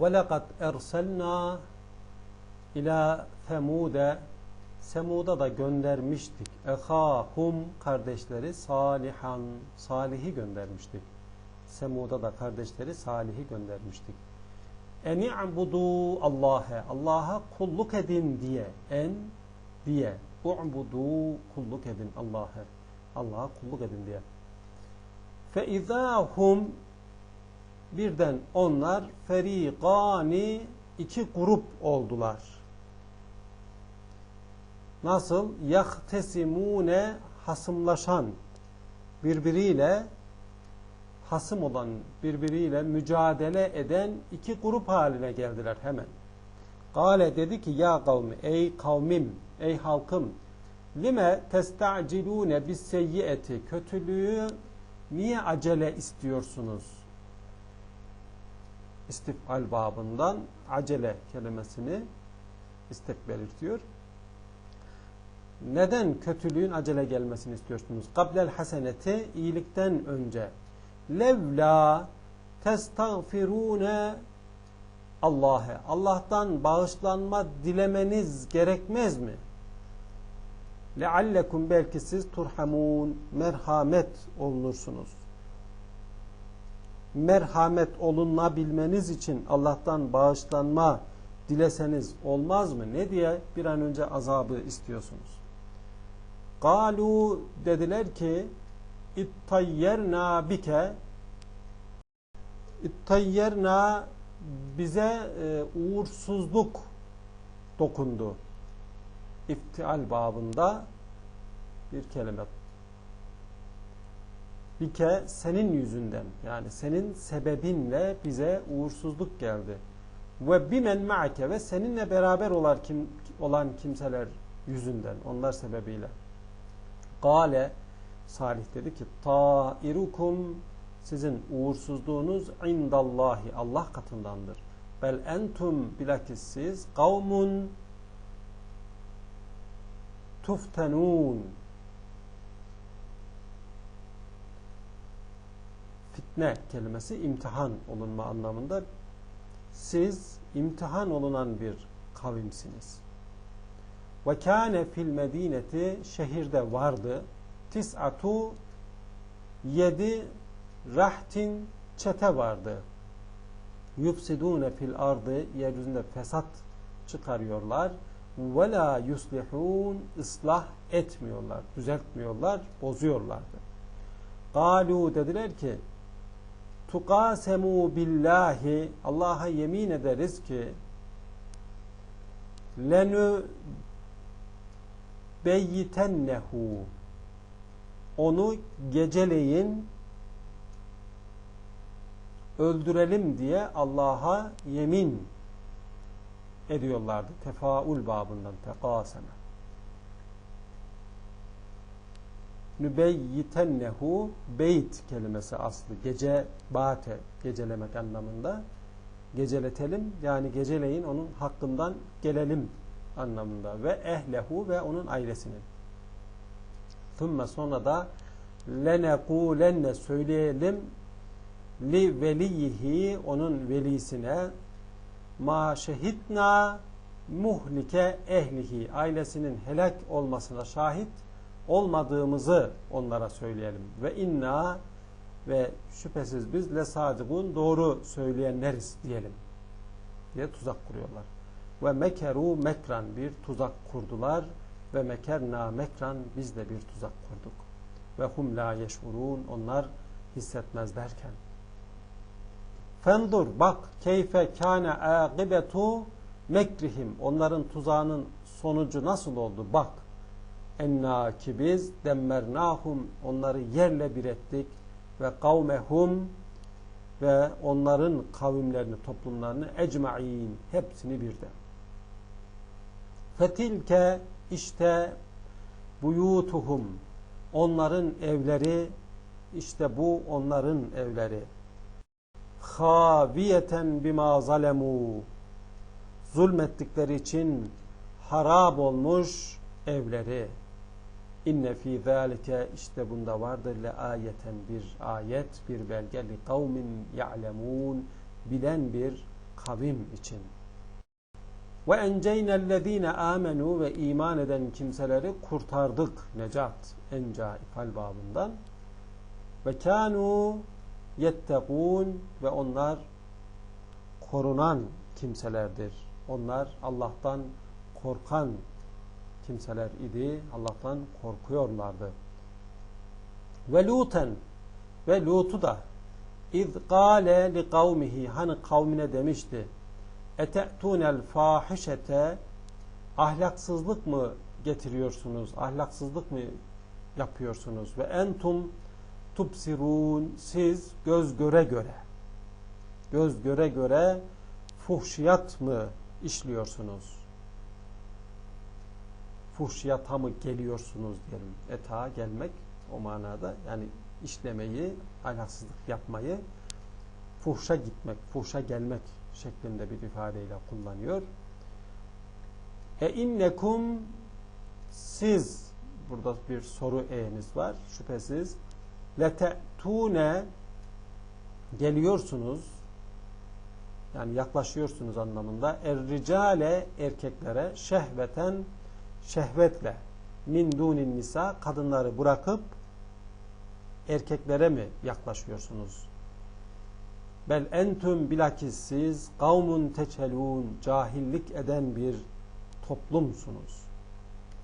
وَلَقَدْ اَرْسَلْنَا ila Semud'e Semud'a da göndermiştik. Ehahum kardeşleri Salihan Salih'i göndermiştik. Semud'a da kardeşleri Salih'i göndermiştik. Eni'budu Allah'e Allah'a kulluk edin diye en diye u'budu kulluk edin Allah'a Allah'a kulluk edin diye. Fe izahum birden onlar ferikani iki grup oldular. Nasıl? Yahtesimune hasımlaşan birbiriyle hasım olan birbiriyle mücadele eden iki grup haline geldiler hemen. Gale dedi ki ya kavmi ey kavmim ey halkım lime testacilune bis seyyieti kötülüğü niye acele istiyorsunuz? İstifal babından acele kelimesini istek belirtiyor. Neden kötülüğün acele gelmesini istiyorsunuz? Kablel haseneti iyilikten önce. Levla testagfirune Allah'e. Allah'tan bağışlanma dilemeniz gerekmez mi? Leallekum belki siz turhamun merhamet olunursunuz merhamet olunabilmeniz için Allah'tan bağışlanma dileseniz olmaz mı? Ne diye bir an önce azabı istiyorsunuz? Galu dediler ki ittayyerna bike ittayyerna bize e, uğursuzluk dokundu. İftial babında bir kelime bike senin yüzünden yani senin sebebinle bize uğursuzluk geldi. Ve bimen ma'ke ve seninle beraber olan, kim, olan kimseler yüzünden onlar sebebiyle. Gale Salih dedi ki tairukum sizin uğursuzluğunuz indallahi Allah katındandır. Bel entum bilakis siz kavmun tuftenun fitne kelimesi imtihan olunma anlamında. Siz imtihan olunan bir kavimsiniz. Ve kâne fil medineti şehirde vardı. Tis'atu yedi rahtin çete vardı. Yufsidûne fil ardı yeryüzünde fesat çıkarıyorlar. Ve la yuslihun ıslah etmiyorlar, düzeltmiyorlar, bozuyorlardı. Galu dediler ki tukasemu billahi Allah'a yemin ederiz ki lenü beyyitennehu onu geceleyin öldürelim diye Allah'a yemin ediyorlardı. Tefaul babından tekaseme. Nübeyyitennehu beyt kelimesi aslı gece bate gecelemek anlamında. Geceletelim yani geceleyin onun hakkından gelelim anlamında. Ve ehlehu ve onun ailesinin. Thumma sonra da lenekulenne söyleyelim li veliyihi onun velisine ma şehitna muhlike ehlihi ailesinin helak olmasına şahit olmadığımızı onlara söyleyelim. Ve inna ve şüphesiz biz lesadikun doğru söyleyenleriz diyelim diye tuzak kuruyorlar. Ve mekeru mekran bir tuzak kurdular ve mekerna mekran biz de bir tuzak kurduk. Ve hum la yeşurun onlar hissetmezlerken. Fendur bak keyfe kâne âgibetu mekrihim onların tuzağının sonucu nasıl oldu bak enna ki biz demmernahum onları yerle bir ettik ve kavmehum ve onların kavimlerini, toplumlarını ecmain hepsini birden. Fetilke işte buyutuhum onların evleri işte bu onların evleri haviyeten bima zalemu zulmettikleri için harap olmuş evleri İnne fî zâlike işte bunda vardır le ayeten bir ayet, bir belge li kavmin ya'lemûn bilen bir kavim için. Ve enceynellezine amenu ve iman eden kimseleri kurtardık. Necat, enca ifal babından. Ve kanu yettegûn ve onlar korunan kimselerdir. Onlar Allah'tan korkan kimseler idi. Allah'tan korkuyorlardı. Ve Luten ve Lut'u da iz gâle li kavmihi hani kavmine demişti ete'tunel fahişete ahlaksızlık mı getiriyorsunuz? Ahlaksızlık mı yapıyorsunuz? Ve entum tubsirun siz göz göre göre göz göre göre fuhşiyat mı işliyorsunuz? Fuhşiyata mı geliyorsunuz diyelim. Eta gelmek o manada yani işlemeyi, ahlaksızlık yapmayı fuhşa gitmek, fuhşa gelmek şeklinde bir ifadeyle kullanıyor. E innekum siz burada bir soru eğeniz var şüphesiz lete'tune geliyorsunuz yani yaklaşıyorsunuz anlamında er-ricale erkeklere şehveten şehvetle min dunin nisa kadınları bırakıp erkeklere mi yaklaşıyorsunuz? Bel entüm bilakis siz kavmun teçelun cahillik eden bir toplumsunuz.